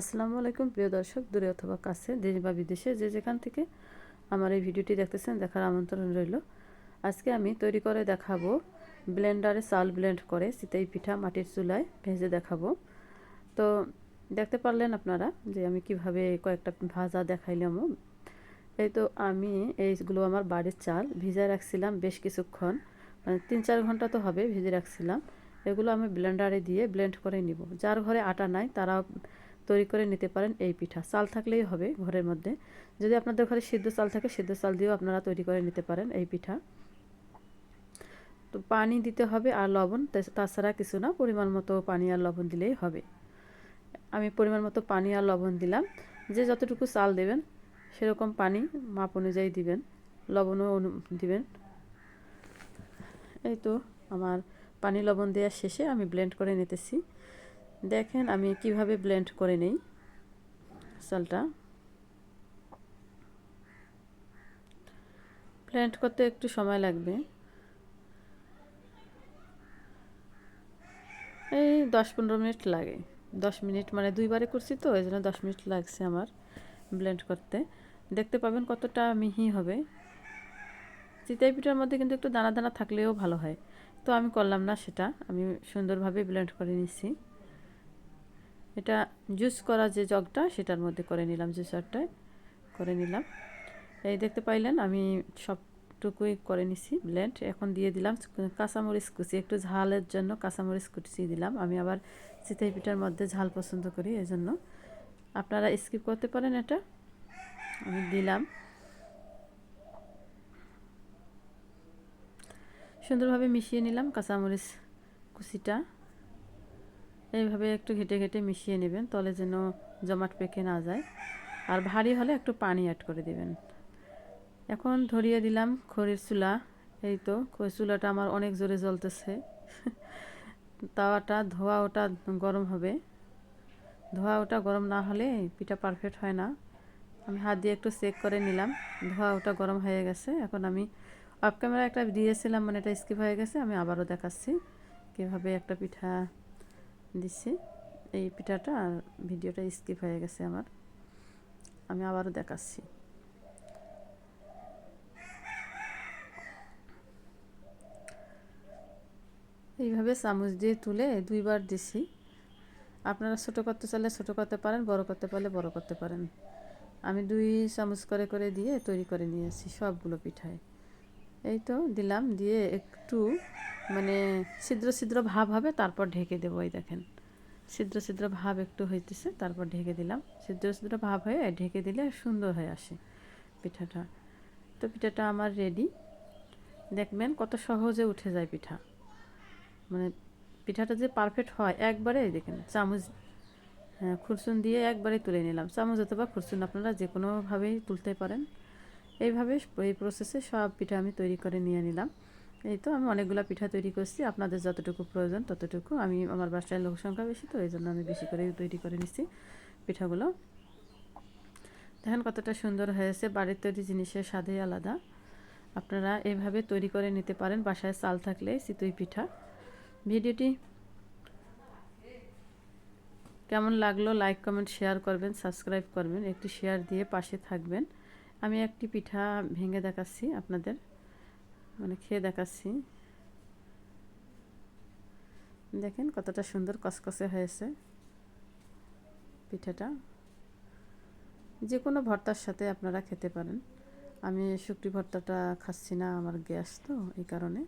আসসালামু আলাইকুম, প্রিয় দর্শক, দূরে অথবা কাছে, দেশ বা বিদেশে যে যেখান থেকে আমার এই ভিডিওটি দেখতেছেন, দেখার আমন্ত্রণ রইল। আজকে আমি তৈরি করে দেখাবো ব্লেন্ডারে চাল ব্লেন্ড করে চিতাই পিঠা মাটির চুলায় ভেজে দেখাবো। তো দেখতে পারলেন আপনারা যে আমি কীভাবে কয়েকটা ভাজা দেখাইলামও। এই তো আমি এইগুলো আমার বাড়ির চাল ভিজায় রাখছিলাম বেশ কিছুক্ষণ মানে তিন চার ঘণ্টা তো হবে ভিজে রাখছিলাম। এগুলো আমি ব্লেন্ডারে দিয়ে ব্লেন্ড করে নিব। যার ঘরে আটা নাই তারা তৈরি করে নিতে পারেন এই পিঠা। চাল থাকলেই হবে ঘরের মধ্যে। যদি আপনাদের ঘরে সিদ্ধ চাল থাকে, সিদ্ধ চাল দিয়েও আপনারা তৈরি করে নিতে পারেন এই পিঠা। তো পানি দিতে হবে আর লবণ তাছাড়া কিছু না, পরিমাণ মতো পানি আর লবণ দিলেই হবে। আমি পরিমাণ মতো পানি আর লবণ দিলাম। যে যতটুকু চাল দেবেন, সেরকম পানি মাপ অনুযায়ী দিবেন, লবণও অনু, দিবেন। এই তো, আমার পানি লবণ দেওয়ার শেষে আমি ব্লেন্ড করে নিতেছি। দেখেন আমি কীভাবে ব্লেন্ড করে নেই চালটা। ব্লেন্ড করতে একটু সময় লাগবে। এই দশ পনেরো মিনিট লাগে। দশ মিনিট মানে দুইবারে করছি তো, এই জন্য দশ মিনিট লাগছে আমার ব্লেন্ড করতে। দেখতে পাবেন কতটা মিহি হবে। চিতাই পিঠার মধ্যে কিন্তু একটু দানা দানা থাকলেও ভালো হয়। তো আমি করলাম না সেটা, আমি সুন্দরভাবে ব্লেন্ড করে নিচ্ছি এটা জুস করা যে জগটা, সেটার মধ্যে করে নিলাম জুসারটায় করে নিলাম। এই দেখতে পাইলেন, আমি সবটুকুই করে নিছি ব্লেন্ড এখন দিয়ে দিলাম কাঁচামরিচ কুচি, একটু ঝালের জন্য কাঁচামরিচ কুচি দিলাম। আমি আবার চিতাই পিঠার মধ্যে ঝাল পছন্দ করি এই জন্য আপনারা স্কিপ করতে পারেন এটা। আমি দিলাম। সুন্দরভাবে মিশিয়ে নিলাম কাঁচামরিচ কুচিটা। এইভাবে একটু ঘেটে ঘেটে মিশিয়ে নেবেন, তলে যেন জমাট পেকে না যায়। আর ভারী হলে একটু পানি অ্যাড করে দেবেন। এখন ধরিয়ে দিলাম খড়ির চুলা। এই তো চুলাটা আমার অনেক জোরে জ্বলতেছে। তাওয়াটা ধোয়া ওটা গরম হবে। ধোয়া ওটা গরম না হলে পিঠা পারফেক্ট হয় না। আমি হাত দিয়ে একটু চেক করে নিলাম। ধোয়া ওটা গরম হয়ে গেছে। এখন আমি অফ ক্যামেরা একটা দিয়েছিলাম মানে এটা স্কিপ হয়ে গেছে। আমি আবারও দেখাচ্ছি কীভাবে একটা পিঠা দিচ্ছি এই পিঠাটা আর ভিডিওটা স্কিপ হয়ে গেছে আমার। আমি আবারও দেখাচ্ছি। এইভাবে চামচ দিয়ে তুলে দুইবার দিছি। আপনারা ছোটো করতে চাইলে ছোটো করতে পারেন, বড় করতে পারলে বড় করতে পারেন। আমি দুই চামচ করে করে দিয়ে তৈরি করে নিয়েছি সবগুলো পিঠায়। এই তো দিলাম, দিয়ে একটু মানে ছিদ্র ছিদ্র ভাব হবে, তারপর ঢেকে দেবো, এই দেখেন। ছিদ্র ছিদ্র ভাব একটু হইতেছে, তারপর ঢেকে দিলাম। ছিদ্র ছিদ্র ভাব হয়ে ঢেকে দিলে সুন্দর হয়ে আসে পিঠাটা। তো পিঠাটা আমার রেডি দেখবেন কত সহজে উঠে যায় পিঠা। মানে পিঠাটা যে পারফেক্ট হয়, একবারে দেখেন, চামচ হ্যাঁ খুরসুন দিয়ে একবারে তুলে নিলাম। চামচ অথবা খুরসুন আপনারা যে কোনোভাবেই তুলতে পারেন। এইভাবে এই প্রসেসে সব পিঠা আমি তৈরি করে নিয়ে নিলাম। এই তো আমি অনেকগুলো পিঠা তৈরি করছি, আপনাদের যতটুকু প্রয়োজন ততটুকু। আমি, আমার বাসায় লোক সংখ্যা বেশি তো, এই জন্য আমি বেশি করে তৈরি করে নিচ্ছি পিঠাগুলো। দেখেন কতটা সুন্দর হয়েছে, বাড়ির তৈরি জিনিসের স্বাদই আলাদা। আপনারা এভাবে তৈরি করে নিতে পারেন, বাসায় চাল থাকলে চিতই পিঠা। ভিডিওটি কেমন লাগল লাইক কমেন্ট শেয়ার করবেন সাবস্ক্রাইব করবেন, একটি শেয়ার দিয়ে পাশে থাকবেন। আমি একটি পিঠা ভেঙে দেখাচ্ছি আপনাদের। মানে খেয়ে দেখাচ্ছি। দেখেন কতটা সুন্দর কসকসে হয়েছে পিঠাটা। যে কোনো ভর্তার সাথে আপনারা খেতে পারেন। আমি শুকটি ভর্তাটা খাচ্ছি না, আমার গ্যাস তো, এই কারণে।